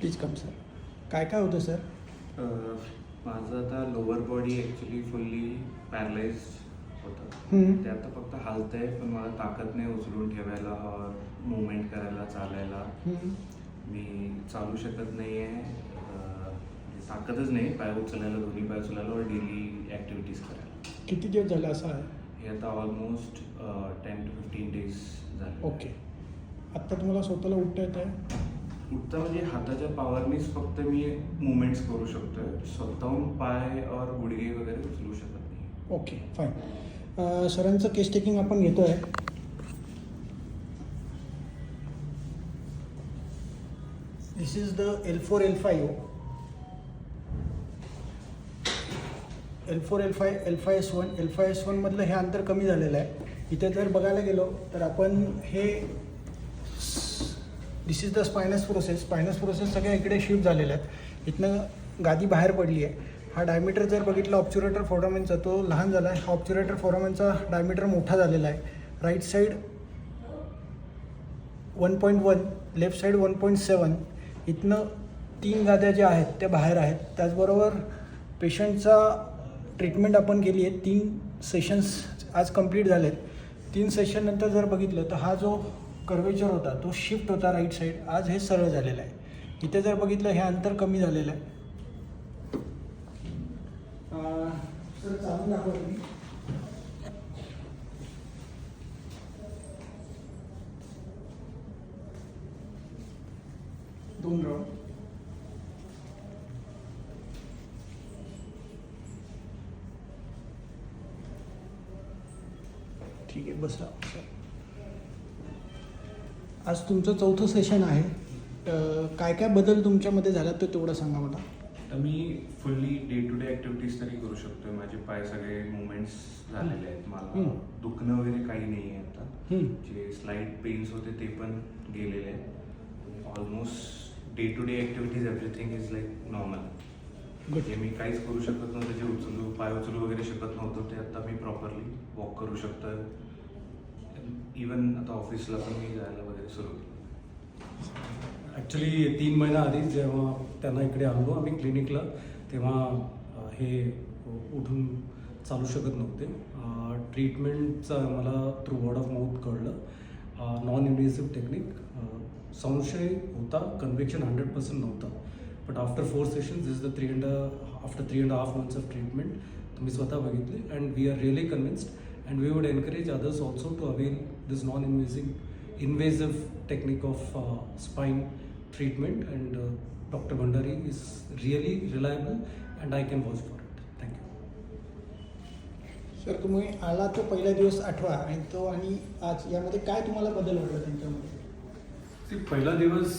Please come sir. काय काय होतं सर? माझं आता lower body actually fully paralyse होतं. ते आता फक्त हालतंय पण मला ताकद नाही उचलून ठेवायला और मुवमेंट करायला चालायला. मी चालू शकत नाही आहे ताकदच नाही पाय उचलायला दोन्ही पाय उचलायला और डेली ॲक्टिव्हिटीज करायला. किती दिवस झाले असं आहे? हे आता almost ten to fifteen days झाले. ओके. आत्ता तुम्हाला स्वतःला उठता येत आहे उठता म्हणजे हाताच्या पॉवरनीच फक्त मी मुवमेंट्स करू शकतोय. स्वतःहून पाय और गुडघे वगैरे उचलू शकत नाही. ओके फाईन सरांचं केस टेकिंग आपण घेतो आहे this is the L four L five L four L five L five S one L five S वनमधलं हे अंतर कमी झालेलं आहे. इथे जर बघायला गेलो तर आपण हे this is the spinous process spinous process सगळ्या इकडे शिफ्ट झालेल्या आहेत. इथनं गादी बाहेर पडली आहे. हा डायमीटर जर बघितला ऑप्च्युरेटर फोरामेनचा तो लहान झाला आहे. हा ऑप्च्युरेटर फोरामेनचा डायमीटर मोठा झालेला आहे. Right side one point one left side one point seven इथनं तीन गाद्या ज्या आहेत त्या बाहेर आहेत. त्याचबरोबर पेशंटचा ट्रीटमेंट आपण केली आहे. तीन सेशन्स आज कंप्लीट झाले आहेत तीन सेशननंतर जर बघितलं तर हा जो कर्वेचर होता तो शिफ्ट होता राईट साईड आज हे सरळ झालेलं आहे. इथे जर बघितलं हे अंतर कमी झालेलं आहे. सर चालून दाखवा तुम्ही. दोन राऊंड ठीक आहे बसा. आज तुमचं चौथं सेशन आहे. काय काय बदल तुमच्यामध्ये झाला तर तेवढं सांगा मला. तर मी fully day to day activities तरी करू शकतोय. माझे पाय सगळे मुवमेंट्स झालेले आहेत. मला. दुखणं वगैरे काही नाही आहे आता. जे स्लाईट पेन्स होते ते पण गेलेले आहेत. Almost day to day activities everything is like normal good जे मी काहीच करू शकत नव्हतं जे उचलू पाय उचलू वगैरे शकत नव्हतं ते आता मी प्रॉपरली वॉक करू शकतोय. इवन आता ऑफिसला पण मी जायला वगैरे सुरू केलं. ॲक्च्युली तीन महिना आधी जेव्हा त्यांना इकडे आणलो आम्ही क्लिनिकला तेव्हा हे उठून चालू शकत नव्हते. ट्रीटमेंटचं मला थ्रू वर्ड ऑफ माउथ कळलं. नॉन इन्व्हेसिव्ह टेक्निक संशय होता कन्व्हिक्शन हंड्रेड पर्सेंट नव्हता. But after four sessions is the three and after three and half months of treatment तुम्ही स्वतः बघितले and we are really convinced and we would encourage others also to avail this non invasive invasive technique of uh, spine treatment and uh, Dr. Bhandari is really reliable and I can vouch for it. Thank you. Sir तुम्ही आला तो पहिला दिवस आठवा आणि तो आणि आज यामध्ये काय तुम्हाला बदल वाटला त्यांच्यामध्ये See, पहिला दिवस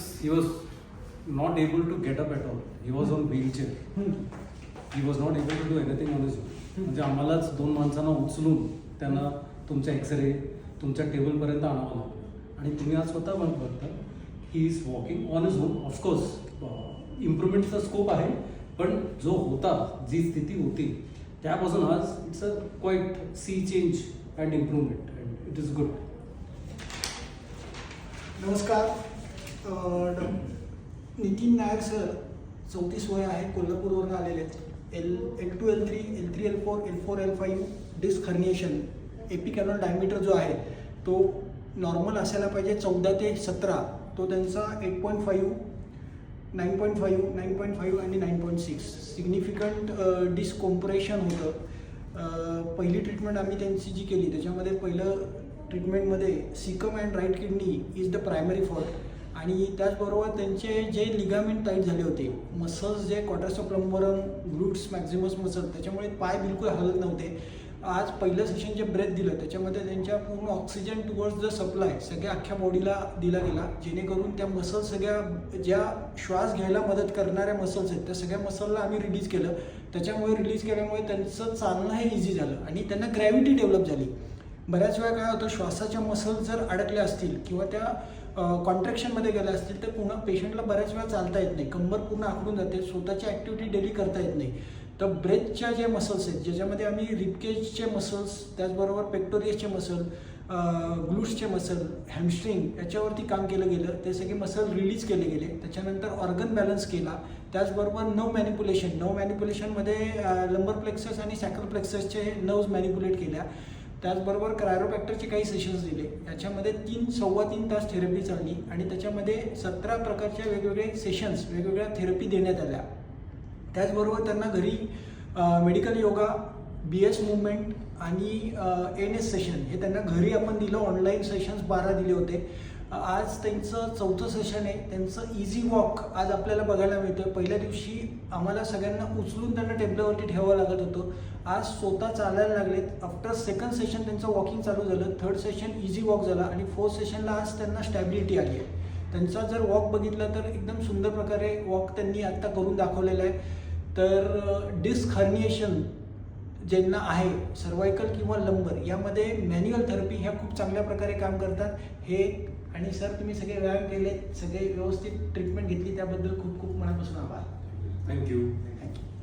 not able to get up at all. He was on wheelchair. हम्म. He was not able to do anything on his own. म्हणजे आम्हालाच दोन माणसांना उचलून त्यांना तुमचा एक्सरे तुमच्या टेबलपर्यंत आणावं लागतं आणि तुम्ही आज स्वतः पण बघता he is walking on his home of course इम्प्रुव्हमेंटचा scope आहे पण जो होता जी स्थिती होती त्यापासून आज it's a quite sea change and improvement and it is good नमस्कार. डॉ- नितीन नायर सर चौतीस वय आहे कोल्हापूरवरून आलेले आहेत. L L two L three L three L four L four L five disc herniation epicanal diameter जो आहे तो नॉर्मल असायला पाहिजे चौदा ते सतरा. तो त्यांचा eight point five nine point five nine point five आणि nine point six significant decompression होतं. पहिली ट्रीटमेंट आम्ही त्यांची जी केली त्याच्यामध्ये पहिलं ट्रीटमेंटमध्ये caecum and right kidney is the primary fault आणि त्याचबरोबर त्यांचे जे लिगामेंट टाईट झाले होते मसल्स जे क्वार्टर्स ऑफ प्लंबरम ग्रुट्स मॅक्झिमस मसल त्याच्यामुळे पाय बिलकुल हलत नव्हते. आज पहिलं सेशन जे ब्रेथ दिलं त्याच्यामध्ये त्यांच्या पूर्ण ऑक्सिजन टुवर्ड्स द सप्लाय सगळ्या अख्ख्या बॉडीला दिला गेला. जेणेकरून त्या मसल सगळ्या ज्या श्वास घ्यायला मदत करणाऱ्या मसल्स आहेत त्या सगळ्या मसलला आम्ही रिलीज केलं. त्याच्यामुळे रिलीज केल्यामुळे त्यांचं चालणं हे इझी झालं आणि त्यांना ग्रॅव्हिटी डेव्हलप झाली. बऱ्याच वेळा काय होतं श्वासाच्या मसल जर अडकल्या असतील किंवा त्या कॉन्ट्रॅक्शनमध्ये गेल्या असतील तर पुन्हा पेशंटला बऱ्याच वेळा चालता येत नाही. कंबर पूर्ण आखडून जाते. स्वतःची ॲक्टिव्हिटी डेली करता येत नाही. तर ब्रेथच्या जे मसल्स आहेत ज्याच्यामध्ये आम्ही रिपकेजचे मसल्स त्याचबरोबर पेक्टोरियसचे मसल ग्लूट्सचे मसल हॅमस्ट्रिंग याच्यावरती काम केलं गेलं. ते सगळे मसल रिलीज केले गेले. त्याच्यानंतर ऑर्गन बॅलन्स केला. त्याचबरोबर नव मॅनिप्युलेशन नव मॅनिप्युलेशनमध्ये लंबर प्लेक्सस आणि सॅकल प्लेक्ससचे नर्व्स मॅनिप्युलेट केल्या. त्याचबरोबर क्रायरोपॅक्टरचे काही सेशन्स दिले. याच्यामध्ये तीन सव्वा तीन तास थेरपी चालली आणि त्याच्यामध्ये सतरा प्रकारच्या वेगवेगळे सेशन्स वेगवेगळ्या थेरपी देण्यात आल्या. त्याचबरोबर त्यांना घरी medical yoga B S movement आणि एन एस सेशन हे त्यांना घरी आपण दिलं. ऑनलाईन सेशन्स बारा दिले होते. आज त्यांचं चौथं सेशन आहे. त्यांचं इझी वॉक आज आपल्याला बघायला मिळतं पहिल्या दिवशी आम्हाला सगळ्यांना उचलून त्यांना टेबलावरती ठेवावं लागत होतं. आज स्वतः चालायला लागलेत. आफ्टर सेकंड सेशन त्यांचं वॉकिंग चालू झालं. थर्ड सेशन इझी वॉक झाला. आणि फोर्थ सेशनला आज त्यांना स्टॅबिलिटी आली आहे. त्यांचा जर वॉक बघितला तर एकदम सुंदर प्रकारे वॉक त्यांनी आत्ता करून दाखवलेला आहे. तर uh, डिस्क हर्निएशन ज्यांना आहे सर्वायकल किंवा लंबर यामध्ये मॅन्युअल थेरपी ह्या खूप चांगल्या प्रकारे काम करतात. हे आणि सर तुम्ही सगळे व्यायाम केले सगळे व्यवस्थित ट्रीटमेंट घेतली त्याबद्दल खूप खूप मनापासून आभार. थँक्यू